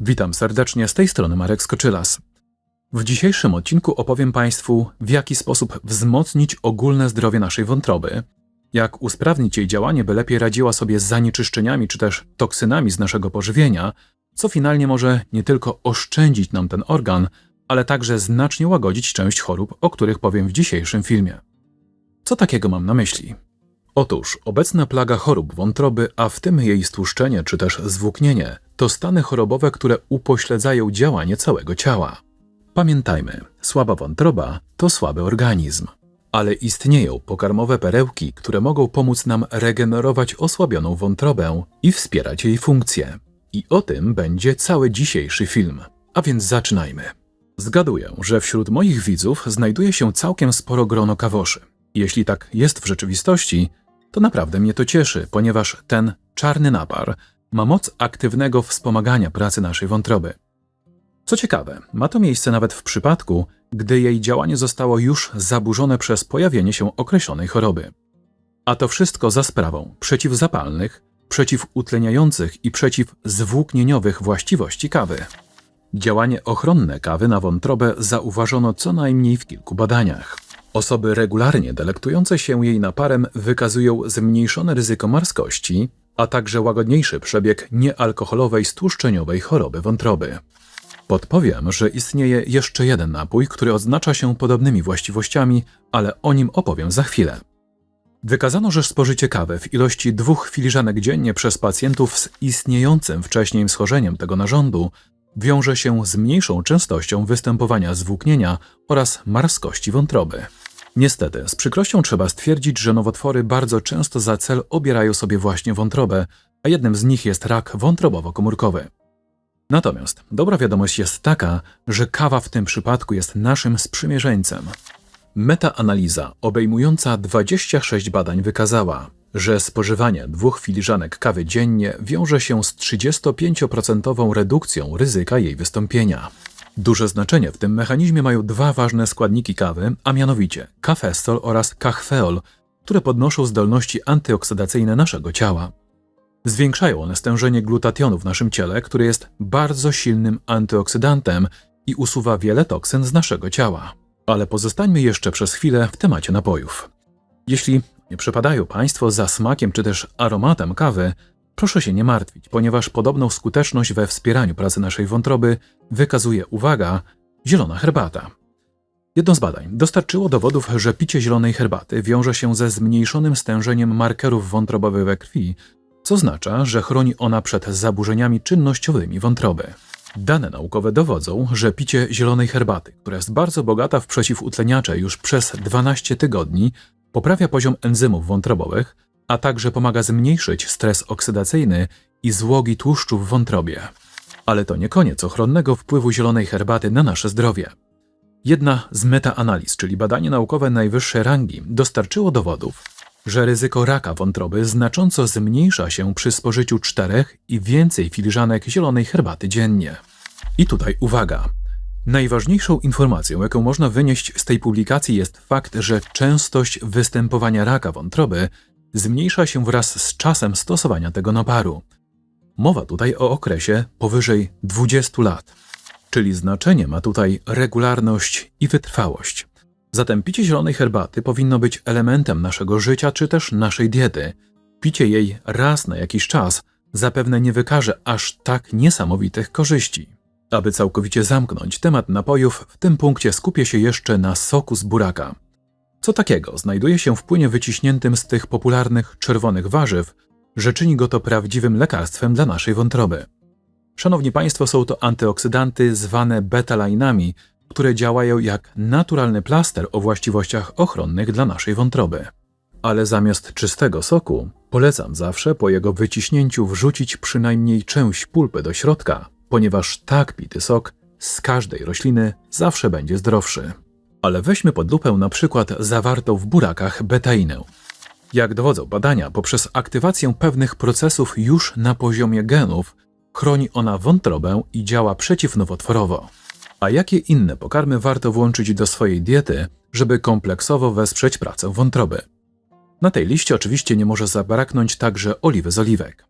Witam serdecznie z tej strony Marek Skoczylas. W dzisiejszym odcinku opowiem Państwu, w jaki sposób wzmocnić ogólne zdrowie naszej wątroby, jak usprawnić jej działanie, by lepiej radziła sobie z zanieczyszczeniami czy też toksynami z naszego pożywienia, co finalnie może nie tylko oszczędzić nam ten organ, ale także znacznie łagodzić część chorób, o których powiem w dzisiejszym filmie. Co takiego mam na myśli? Otóż obecna plaga chorób wątroby, a w tym jej stłuszczenie czy też zwłóknienie, to stany chorobowe, które upośledzają działanie całego ciała. Pamiętajmy, słaba wątroba to słaby organizm, ale istnieją pokarmowe perełki, które mogą pomóc nam regenerować osłabioną wątrobę i wspierać jej funkcję. I o tym będzie cały dzisiejszy film. A więc zaczynajmy. Zgaduję, że wśród moich widzów znajduje się całkiem sporo grono kawoszy. Jeśli tak jest w rzeczywistości, to naprawdę mnie to cieszy, ponieważ ten czarny napar ma moc aktywnego wspomagania pracy naszej wątroby. Co ciekawe, ma to miejsce nawet w przypadku, gdy jej działanie zostało już zaburzone przez pojawienie się określonej choroby. A to wszystko za sprawą przeciwzapalnych, przeciwutleniających i przeciwzwłóknieniowych właściwości kawy. Działanie ochronne kawy na wątrobę zauważono co najmniej w kilku badaniach. Osoby regularnie delektujące się jej naparem wykazują zmniejszone ryzyko marskości, a także łagodniejszy przebieg niealkoholowej stłuszczeniowej choroby wątroby. Podpowiem, że istnieje jeszcze jeden napój, który odznacza się podobnymi właściwościami, ale o nim opowiem za chwilę. Wykazano, że spożycie kawy w ilości dwóch filiżanek dziennie przez pacjentów z istniejącym wcześniej schorzeniem tego narządu wiąże się z mniejszą częstością występowania zwłóknienia oraz marskości wątroby. Niestety, z przykrością trzeba stwierdzić, że nowotwory bardzo często za cel obierają sobie właśnie wątrobę, a jednym z nich jest rak wątrobowo-komórkowy. Natomiast dobra wiadomość jest taka, że kawa w tym przypadku jest naszym sprzymierzeńcem. Metaanaliza obejmująca 26 badań wykazała, że spożywanie dwóch filiżanek kawy dziennie wiąże się z 35% redukcją ryzyka jej wystąpienia. Duże znaczenie w tym mechanizmie mają dwa ważne składniki kawy, a mianowicie kafestol oraz kachfeol, które podnoszą zdolności antyoksydacyjne naszego ciała. Zwiększają one stężenie glutationu w naszym ciele, który jest bardzo silnym antyoksydantem i usuwa wiele toksyn z naszego ciała. Ale pozostańmy jeszcze przez chwilę w temacie napojów. Jeśli nie przepadają Państwo za smakiem czy też aromatem kawy, proszę się nie martwić, ponieważ podobną skuteczność we wspieraniu pracy naszej wątroby wykazuje, uwaga, zielona herbata. Jedno z badań dostarczyło dowodów, że picie zielonej herbaty wiąże się ze zmniejszonym stężeniem markerów wątrobowych we krwi, co oznacza, że chroni ona przed zaburzeniami czynnościowymi wątroby. Dane naukowe dowodzą, że picie zielonej herbaty, która jest bardzo bogata w przeciwutleniacze już przez 12 tygodni, poprawia poziom enzymów wątrobowych, a także pomaga zmniejszyć stres oksydacyjny i złogi tłuszczu w wątrobie. Ale to nie koniec ochronnego wpływu zielonej herbaty na nasze zdrowie. Jedna z metaanaliz, czyli badanie naukowe najwyższej rangi, dostarczyło dowodów, że ryzyko raka wątroby znacząco zmniejsza się przy spożyciu czterech i więcej filiżanek zielonej herbaty dziennie. I tutaj uwaga. Najważniejszą informacją, jaką można wynieść z tej publikacji, jest fakt, że częstość występowania raka wątroby zmniejsza się wraz z czasem stosowania tego naparu. Mowa tutaj o okresie powyżej 20 lat, czyli znaczenie ma tutaj regularność i wytrwałość. Zatem picie zielonej herbaty powinno być elementem naszego życia czy też naszej diety. Picie jej raz na jakiś czas zapewne nie wykaże aż tak niesamowitych korzyści. Aby całkowicie zamknąć temat napojów, w tym punkcie skupię się jeszcze na soku z buraka. Co takiego znajduje się w płynie wyciśniętym z tych popularnych czerwonych warzyw, że czyni go to prawdziwym lekarstwem dla naszej wątroby. Szanowni Państwo, są to antyoksydanty zwane betalainami, które działają jak naturalny plaster o właściwościach ochronnych dla naszej wątroby. Ale zamiast czystego soku, polecam zawsze po jego wyciśnięciu wrzucić przynajmniej część pulpy do środka, ponieważ tak pity sok z każdej rośliny zawsze będzie zdrowszy. Ale weźmy pod lupę na przykład zawartą w burakach betainę. Jak dowodzą badania, poprzez aktywację pewnych procesów już na poziomie genów, chroni ona wątrobę i działa przeciwnowotworowo. A jakie inne pokarmy warto włączyć do swojej diety, żeby kompleksowo wesprzeć pracę wątroby? Na tej liście oczywiście nie może zabraknąć także oliwy z oliwek.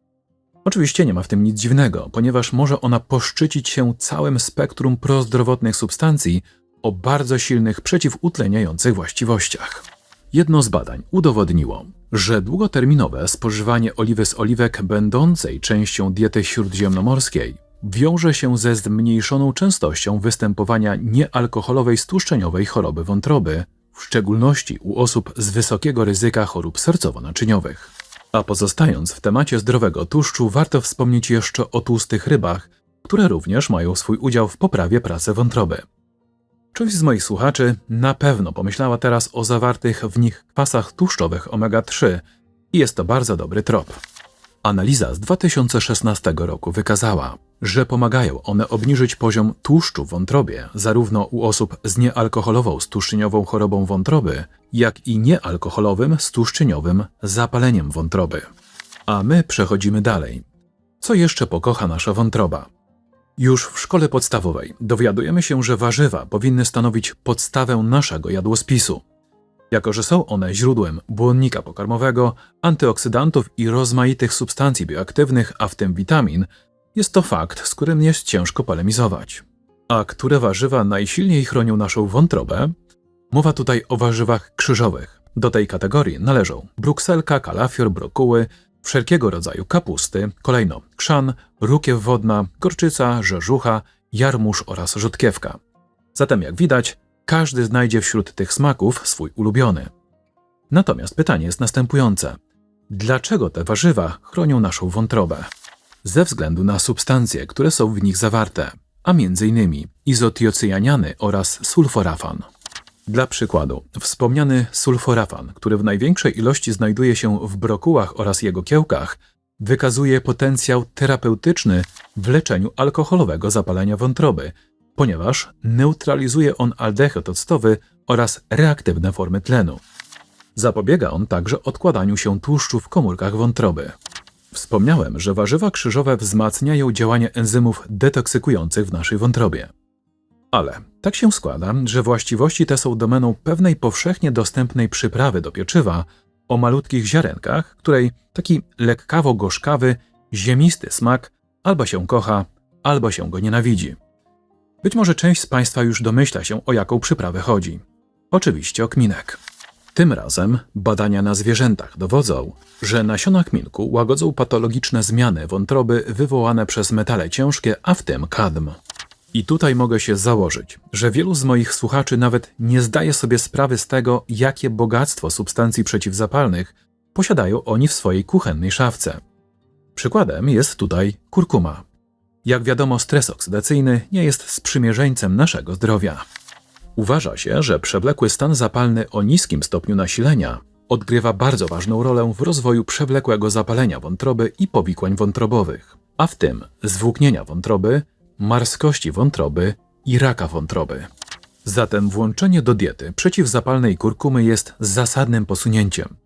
Oczywiście nie ma w tym nic dziwnego, ponieważ może ona poszczycić się całym spektrum prozdrowotnych substancji o bardzo silnych przeciwutleniających właściwościach. Jedno z badań udowodniło, że długoterminowe spożywanie oliwy z oliwek będącej częścią diety śródziemnomorskiej wiąże się ze zmniejszoną częstością występowania niealkoholowej stłuszczeniowej choroby wątroby, w szczególności u osób z wysokiego ryzyka chorób sercowo-naczyniowych. A pozostając w temacie zdrowego tłuszczu, warto wspomnieć jeszcze o tłustych rybach, które również mają swój udział w poprawie pracy wątroby. Część z moich słuchaczy na pewno pomyślała teraz o zawartych w nich kwasach tłuszczowych omega-3 i jest to bardzo dobry trop. Analiza z 2016 roku wykazała, że pomagają one obniżyć poziom tłuszczu w wątrobie zarówno u osób z niealkoholową stłuszczeniową chorobą wątroby, jak i niealkoholowym stłuszczeniowym zapaleniem wątroby. A my przechodzimy dalej. Co jeszcze pokocha nasza wątroba? Już w szkole podstawowej dowiadujemy się, że warzywa powinny stanowić podstawę naszego jadłospisu. Jako, że są one źródłem błonnika pokarmowego, antyoksydantów i rozmaitych substancji bioaktywnych, a w tym witamin, jest to fakt, z którym jest ciężko polemizować. A które warzywa najsilniej chronią naszą wątrobę? Mowa tutaj o warzywach krzyżowych. Do tej kategorii należą brukselka, kalafior, brokuły, wszelkiego rodzaju kapusty, kolejno krzan, rukiew wodna, gorczyca, rzeżucha, jarmuż oraz rzodkiewka. Zatem jak widać, każdy znajdzie wśród tych smaków swój ulubiony. Natomiast pytanie jest następujące. Dlaczego te warzywa chronią naszą wątrobę? Ze względu na substancje, które są w nich zawarte, a m.in. izotiocjaniany oraz sulforafan. Dla przykładu, wspomniany sulforafan, który w największej ilości znajduje się w brokułach oraz jego kiełkach, wykazuje potencjał terapeutyczny w leczeniu alkoholowego zapalenia wątroby, ponieważ neutralizuje on aldehyd octowy oraz reaktywne formy tlenu. Zapobiega on także odkładaniu się tłuszczu w komórkach wątroby. Wspomniałem, że warzywa krzyżowe wzmacniają działanie enzymów detoksykujących w naszej wątrobie. Ale tak się składa, że właściwości te są domeną pewnej powszechnie dostępnej przyprawy do pieczywa o malutkich ziarenkach, której taki lekkawo-gorzkawy, ziemisty smak albo się kocha, albo się go nienawidzi. Być może część z Państwa już domyśla się, o jaką przyprawę chodzi. Oczywiście o kminek. Tym razem badania na zwierzętach dowodzą, że nasiona kminku łagodzą patologiczne zmiany wątroby wywołane przez metale ciężkie, a w tym kadm. I tutaj mogę się założyć, że wielu z moich słuchaczy nawet nie zdaje sobie sprawy z tego, jakie bogactwo substancji przeciwzapalnych posiadają oni w swojej kuchennej szafce. Przykładem jest tutaj kurkuma. Jak wiadomo, stres oksydacyjny nie jest sprzymierzeńcem naszego zdrowia. Uważa się, że przewlekły stan zapalny o niskim stopniu nasilenia odgrywa bardzo ważną rolę w rozwoju przewlekłego zapalenia wątroby i powikłań wątrobowych, a w tym zwłóknienia wątroby, marskości wątroby i raka wątroby. Zatem włączenie do diety przeciwzapalnej kurkumy jest zasadnym posunięciem.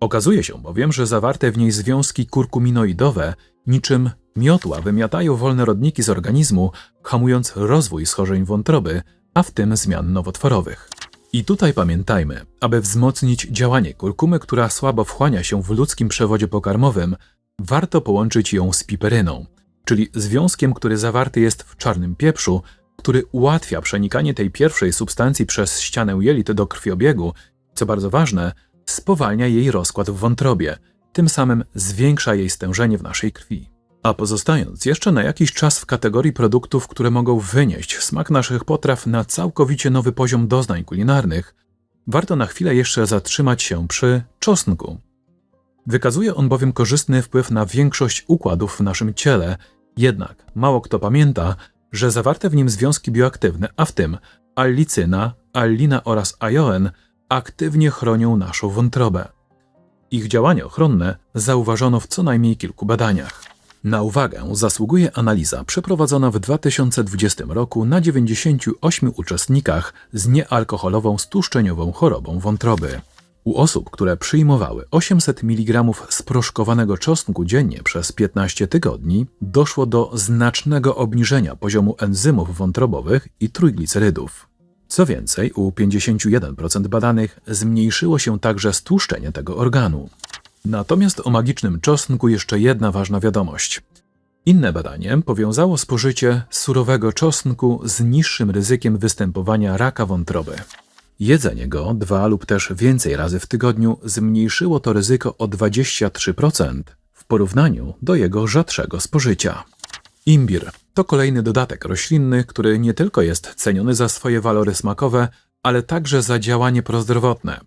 Okazuje się bowiem, że zawarte w niej związki kurkuminoidowe niczym miotła wymiatają wolne rodniki z organizmu, hamując rozwój schorzeń wątroby, a w tym zmian nowotworowych. I tutaj pamiętajmy, aby wzmocnić działanie kurkumy, która słabo wchłania się w ludzkim przewodzie pokarmowym, warto połączyć ją z piperyną, czyli związkiem, który zawarty jest w czarnym pieprzu, który ułatwia przenikanie tej pierwszej substancji przez ścianę jelit do krwiobiegu, co bardzo ważne, spowalnia jej rozkład w wątrobie, tym samym zwiększa jej stężenie w naszej krwi. A pozostając jeszcze na jakiś czas w kategorii produktów, które mogą wynieść smak naszych potraw na całkowicie nowy poziom doznań kulinarnych, warto na chwilę jeszcze zatrzymać się przy czosnku. Wykazuje on bowiem korzystny wpływ na większość układów w naszym ciele, jednak mało kto pamięta, że zawarte w nim związki bioaktywne, a w tym allicyna, allina oraz ajoen, aktywnie chronią naszą wątrobę. Ich działanie ochronne zauważono w co najmniej kilku badaniach. Na uwagę zasługuje analiza przeprowadzona w 2020 roku na 98 uczestnikach z niealkoholową stłuszczeniową chorobą wątroby. U osób, które przyjmowały 800 mg sproszkowanego czosnku dziennie przez 15 tygodni, doszło do znacznego obniżenia poziomu enzymów wątrobowych i trójglicerydów. Co więcej, u 51% badanych zmniejszyło się także stłuszczenie tego organu. Natomiast o magicznym czosnku jeszcze jedna ważna wiadomość. Inne badanie powiązało spożycie surowego czosnku z niższym ryzykiem występowania raka wątroby. Jedzenie go dwa lub też więcej razy w tygodniu zmniejszyło to ryzyko o 23% w porównaniu do jego rzadszego spożycia. Imbir to kolejny dodatek roślinny, który nie tylko jest ceniony za swoje walory smakowe, ale także za działanie prozdrowotne.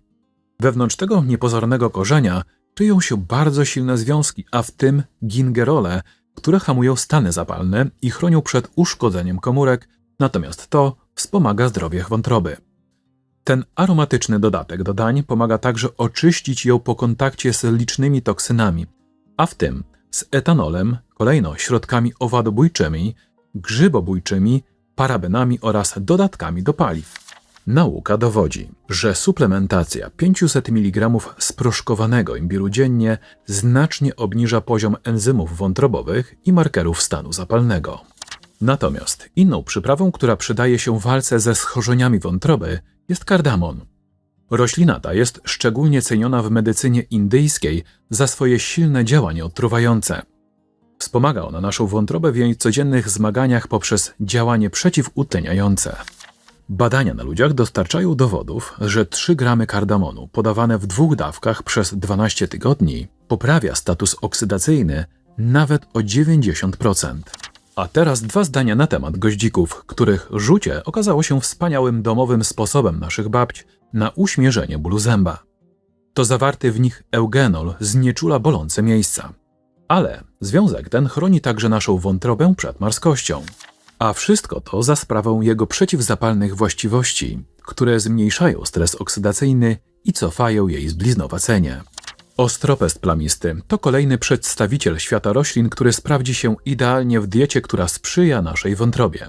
Wewnątrz tego niepozornego korzenia kryją się bardzo silne związki, a w tym gingerole, które hamują stany zapalne i chronią przed uszkodzeniem komórek, natomiast to wspomaga zdrowie wątroby. Ten aromatyczny dodatek do dań pomaga także oczyścić ją po kontakcie z licznymi toksynami, a w tym z etanolem, kolejno środkami owadobójczymi, grzybobójczymi, parabenami oraz dodatkami do paliw. Nauka dowodzi, że suplementacja 500 mg sproszkowanego imbiru dziennie znacznie obniża poziom enzymów wątrobowych i markerów stanu zapalnego. Natomiast inną przyprawą, która przydaje się w walce ze schorzeniami wątroby, jest kardamon. Roślina ta jest szczególnie ceniona w medycynie indyjskiej za swoje silne działanie odtruwające. Wspomaga ona naszą wątrobę w jej codziennych zmaganiach poprzez działanie przeciwutleniające. Badania na ludziach dostarczają dowodów, że 3 gramy kardamonu podawane w dwóch dawkach przez 12 tygodni poprawia status oksydacyjny nawet o 90%. A teraz dwa zdania na temat goździków, których rzucie okazało się wspaniałym domowym sposobem naszych babć na uśmierzenie bólu zęba. To zawarty w nich eugenol znieczula bolące miejsca. Ale związek ten chroni także naszą wątrobę przed marskością. A wszystko to za sprawą jego przeciwzapalnych właściwości, które zmniejszają stres oksydacyjny i cofają jej zbliznowacenie. Ostropest plamisty to kolejny przedstawiciel świata roślin, który sprawdzi się idealnie w diecie, która sprzyja naszej wątrobie.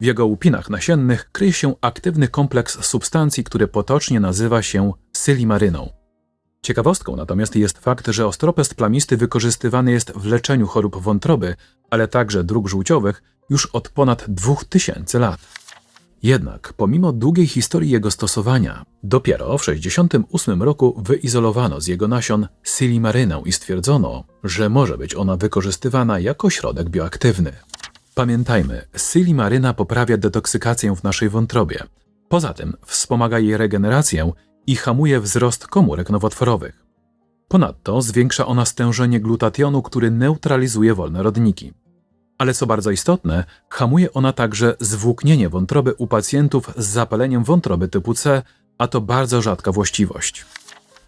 W jego łupinach nasiennych kryje się aktywny kompleks substancji, który potocznie nazywa się sylimaryną. Ciekawostką natomiast jest fakt, że ostropest plamisty wykorzystywany jest w leczeniu chorób wątroby, ale także dróg żółciowych już od ponad 2000 lat. Jednak pomimo długiej historii jego stosowania, dopiero w 1968 roku wyizolowano z jego nasion silimarynę i stwierdzono, że może być ona wykorzystywana jako środek bioaktywny. Pamiętajmy, silimaryna poprawia detoksykację w naszej wątrobie. Poza tym wspomaga jej regenerację i hamuje wzrost komórek nowotworowych. Ponadto zwiększa ona stężenie glutationu, który neutralizuje wolne rodniki. Ale co bardzo istotne, hamuje ona także zwłóknienie wątroby u pacjentów z zapaleniem wątroby typu C, a to bardzo rzadka właściwość.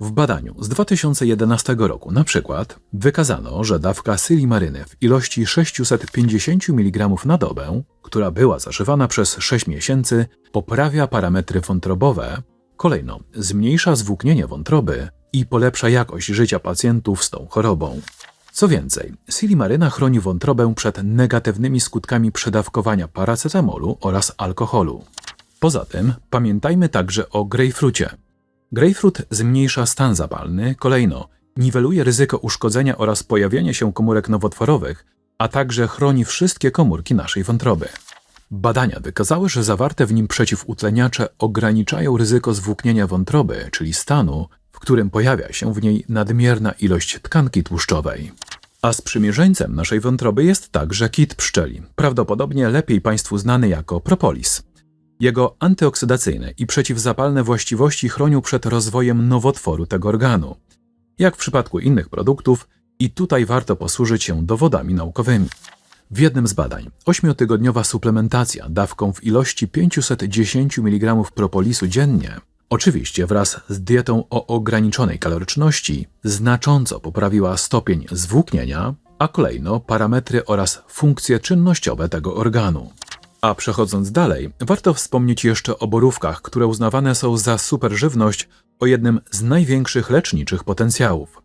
W badaniu z 2011 roku na przykład wykazano, że dawka sylimaryny w ilości 650 mg na dobę, która była zażywana przez 6 miesięcy, poprawia parametry wątrobowe, kolejno zmniejsza zwłóknienie wątroby i polepsza jakość życia pacjentów z tą chorobą. Co więcej, silimaryna chroni wątrobę przed negatywnymi skutkami przedawkowania paracetamolu oraz alkoholu. Poza tym pamiętajmy także o grejpfrucie. Grejpfrut zmniejsza stan zapalny, kolejno niweluje ryzyko uszkodzenia oraz pojawienia się komórek nowotworowych, a także chroni wszystkie komórki naszej wątroby. Badania wykazały, że zawarte w nim przeciwutleniacze ograniczają ryzyko zwłóknienia wątroby, czyli stanu, którym pojawia się w niej nadmierna ilość tkanki tłuszczowej. A sprzymierzeńcem naszej wątroby jest także kit pszczeli, prawdopodobnie lepiej Państwu znany jako propolis. Jego antyoksydacyjne i przeciwzapalne właściwości chronią przed rozwojem nowotworu tego organu. Jak w przypadku innych produktów, i tutaj warto posłużyć się dowodami naukowymi. W jednym z badań ośmiotygodniowa suplementacja dawką w ilości 510 mg propolisu dziennie, oczywiście wraz z dietą o ograniczonej kaloryczności, znacząco poprawiła stopień zwłóknienia, a kolejno parametry oraz funkcje czynnościowe tego organu. A przechodząc dalej, warto wspomnieć jeszcze o borówkach, które uznawane są za superżywność o jednym z największych leczniczych potencjałów.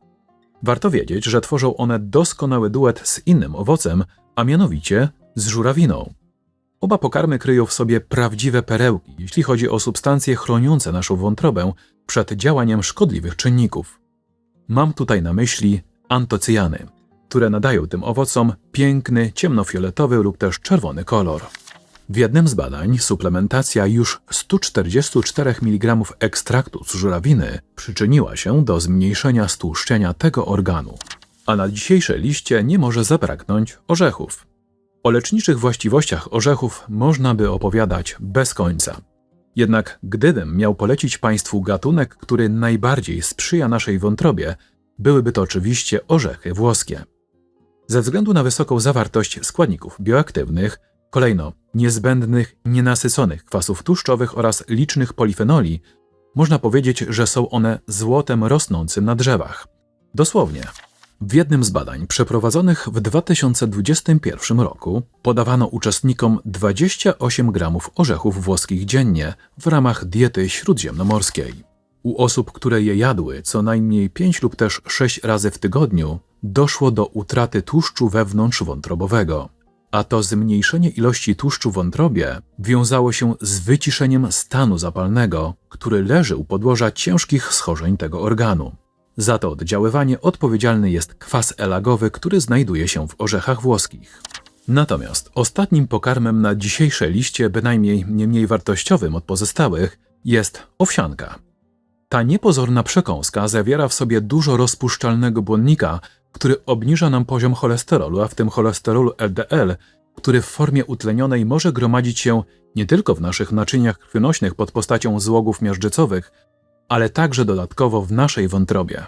Warto wiedzieć, że tworzą one doskonały duet z innym owocem, a mianowicie z żurawiną. Oba pokarmy kryją w sobie prawdziwe perełki, jeśli chodzi o substancje chroniące naszą wątrobę przed działaniem szkodliwych czynników. Mam tutaj na myśli antocyjany, które nadają tym owocom piękny, ciemnofioletowy lub też czerwony kolor. W jednym z badań suplementacja już 144 mg ekstraktu z żurawiny przyczyniła się do zmniejszenia stłuszczenia tego organu. A na dzisiejszej liście nie może zabraknąć orzechów. O leczniczych właściwościach orzechów można by opowiadać bez końca. Jednak gdybym miał polecić Państwu gatunek, który najbardziej sprzyja naszej wątrobie, byłyby to oczywiście orzechy włoskie. Ze względu na wysoką zawartość składników bioaktywnych, kolejno niezbędnych, nienasyconych kwasów tłuszczowych oraz licznych polifenoli, można powiedzieć, że są one złotem rosnącym na drzewach. Dosłownie. W jednym z badań przeprowadzonych w 2021 roku podawano uczestnikom 28 gramów orzechów włoskich dziennie w ramach diety śródziemnomorskiej. U osób, które je jadły co najmniej 5 lub też 6 razy w tygodniu, doszło do utraty tłuszczu wewnątrzwątrobowego. A to zmniejszenie ilości tłuszczu w wątrobie wiązało się z wyciszeniem stanu zapalnego, który leży u podłoża ciężkich schorzeń tego organu. Za to oddziaływanie odpowiedzialny jest kwas elagowy, który znajduje się w orzechach włoskich. Natomiast ostatnim pokarmem na dzisiejszej liście, bynajmniej nie mniej wartościowym od pozostałych, jest owsianka. Ta niepozorna przekąska zawiera w sobie dużo rozpuszczalnego błonnika, który obniża nam poziom cholesterolu, a w tym cholesterolu LDL, który w formie utlenionej może gromadzić się nie tylko w naszych naczyniach krwionośnych pod postacią złogów miażdżycowych, ale także dodatkowo w naszej wątrobie.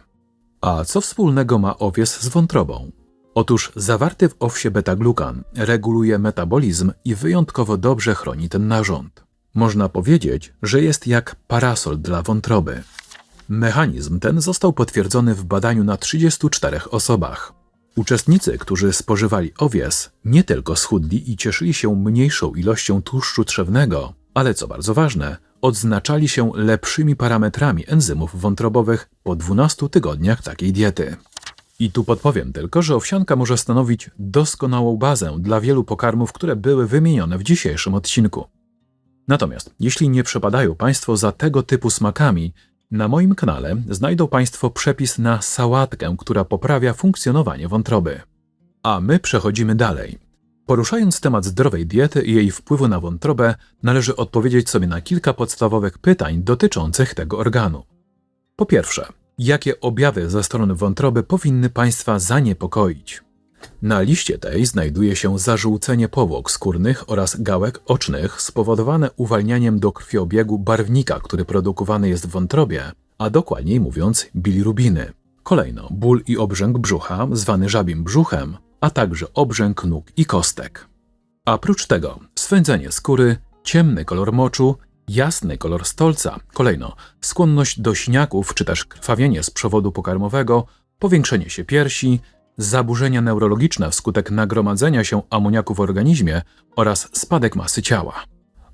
A co wspólnego ma owies z wątrobą? Otóż zawarty w owsie beta-glukan reguluje metabolizm i wyjątkowo dobrze chroni ten narząd. Można powiedzieć, że jest jak parasol dla wątroby. Mechanizm ten został potwierdzony w badaniu na 34 osobach. Uczestnicy, którzy spożywali owies, nie tylko schudli i cieszyli się mniejszą ilością tłuszczu trzewnego, ale co bardzo ważne, odznaczali się lepszymi parametrami enzymów wątrobowych po 12 tygodniach takiej diety. I tu podpowiem tylko, że owsianka może stanowić doskonałą bazę dla wielu pokarmów, które były wymienione w dzisiejszym odcinku. Natomiast jeśli nie przepadają Państwo za tego typu smakami, na moim kanale znajdą Państwo przepis na sałatkę, która poprawia funkcjonowanie wątroby. A my przechodzimy dalej. Poruszając temat zdrowej diety i jej wpływu na wątrobę, należy odpowiedzieć sobie na kilka podstawowych pytań dotyczących tego organu. Po pierwsze, jakie objawy ze strony wątroby powinny Państwa zaniepokoić? Na liście tej znajduje się zażółcenie powłok skórnych oraz gałek ocznych spowodowane uwalnianiem do krwiobiegu barwnika, który produkowany jest w wątrobie, a dokładniej mówiąc bilirubiny. Kolejno ból i obrzęk brzucha, zwany żabim brzuchem, a także obrzęk nóg i kostek. A prócz tego swędzenie skóry, ciemny kolor moczu, jasny kolor stolca, kolejno skłonność do śniaków czy też krwawienie z przewodu pokarmowego, powiększenie się piersi, zaburzenia neurologiczne wskutek nagromadzenia się amoniaku w organizmie oraz spadek masy ciała.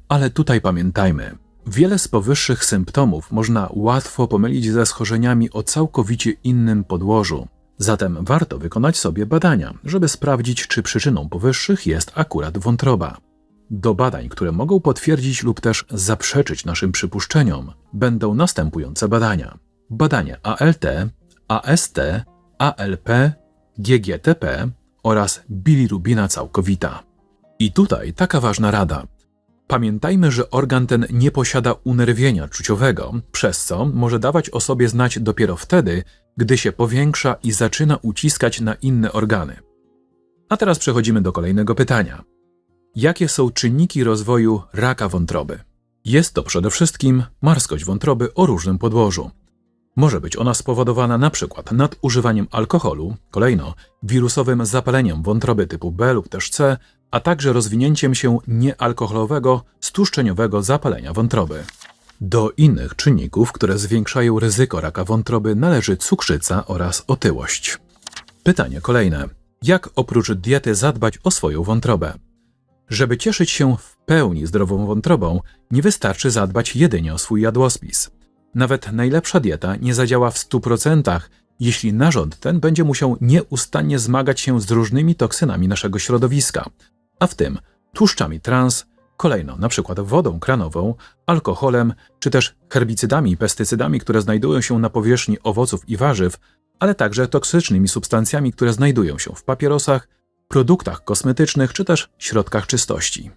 Ale tutaj pamiętajmy, wiele z powyższych symptomów można łatwo pomylić ze schorzeniami o całkowicie innym podłożu. Zatem warto wykonać sobie badania, żeby sprawdzić, czy przyczyną powyższych jest akurat wątroba. Do badań, które mogą potwierdzić lub też zaprzeczyć naszym przypuszczeniom, będą następujące badania: badania ALT, AST, ALP, GGTP oraz bilirubina całkowita. I tutaj taka ważna rada. Pamiętajmy, że organ ten nie posiada unerwienia czuciowego, przez co może dawać o sobie znać dopiero wtedy, gdy się powiększa i zaczyna uciskać na inne organy. A teraz przechodzimy do kolejnego pytania. Jakie są czynniki rozwoju raka wątroby? Jest to przede wszystkim marskość wątroby o różnym podłożu. Może być ona spowodowana np. nadużywaniem alkoholu, kolejno wirusowym zapaleniem wątroby typu B lub też C, a także rozwinięciem się niealkoholowego, stłuszczeniowego zapalenia wątroby. Do innych czynników, które zwiększają ryzyko raka wątroby, należy cukrzyca oraz otyłość. Pytanie kolejne. Jak oprócz diety zadbać o swoją wątrobę? Żeby cieszyć się w pełni zdrową wątrobą, nie wystarczy zadbać jedynie o swój jadłospis. Nawet najlepsza dieta nie zadziała w 100%, jeśli narząd ten będzie musiał nieustannie zmagać się z różnymi toksynami naszego środowiska, a w tym tłuszczami trans, kolejno np. wodą kranową, alkoholem, czy też herbicydami i pestycydami, które znajdują się na powierzchni owoców i warzyw, ale także toksycznymi substancjami, które znajdują się w papierosach, produktach kosmetycznych czy też środkach czystości.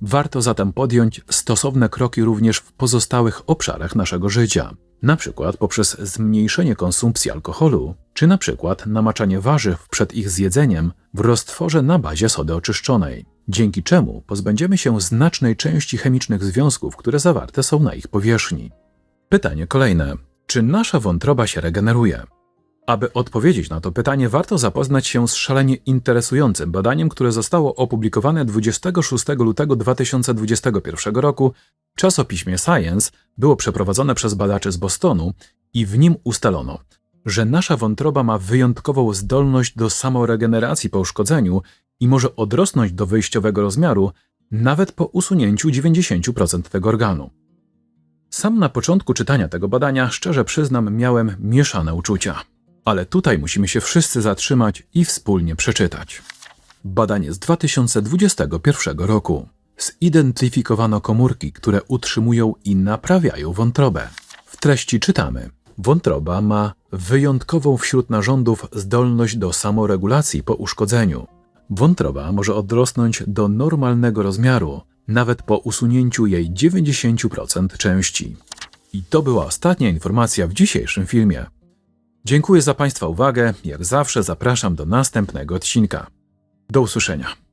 Warto zatem podjąć stosowne kroki również w pozostałych obszarach naszego życia, na przykład poprzez zmniejszenie konsumpcji alkoholu, czy na przykład namaczanie warzyw przed ich zjedzeniem w roztworze na bazie sody oczyszczonej, dzięki czemu pozbędziemy się znacznej części chemicznych związków, które zawarte są na ich powierzchni. Pytanie kolejne. Czy nasza wątroba się regeneruje? Aby odpowiedzieć na to pytanie, warto zapoznać się z szalenie interesującym badaniem, które zostało opublikowane 26 lutego 2021 roku w czasopiśmie Science, było przeprowadzone przez badaczy z Bostonu i w nim ustalono, że nasza wątroba ma wyjątkową zdolność do samoregeneracji po uszkodzeniu i może odrosnąć do wyjściowego rozmiaru nawet po usunięciu 90% tego organu. Sam na początku czytania tego badania, szczerze przyznam, miałem mieszane uczucia. Ale tutaj musimy się wszyscy zatrzymać i wspólnie przeczytać. Badanie z 2021 roku. Zidentyfikowano komórki, które utrzymują i naprawiają wątrobę. W treści czytamy: Wątroba ma wyjątkową wśród narządów zdolność do samoregulacji po uszkodzeniu. Wątroba może odrosnąć do normalnego rozmiaru, nawet po usunięciu jej 90% części. I to była ostatnia informacja w dzisiejszym filmie. Dziękuję za Państwa uwagę. Jak zawsze zapraszam do następnego odcinka. Do usłyszenia.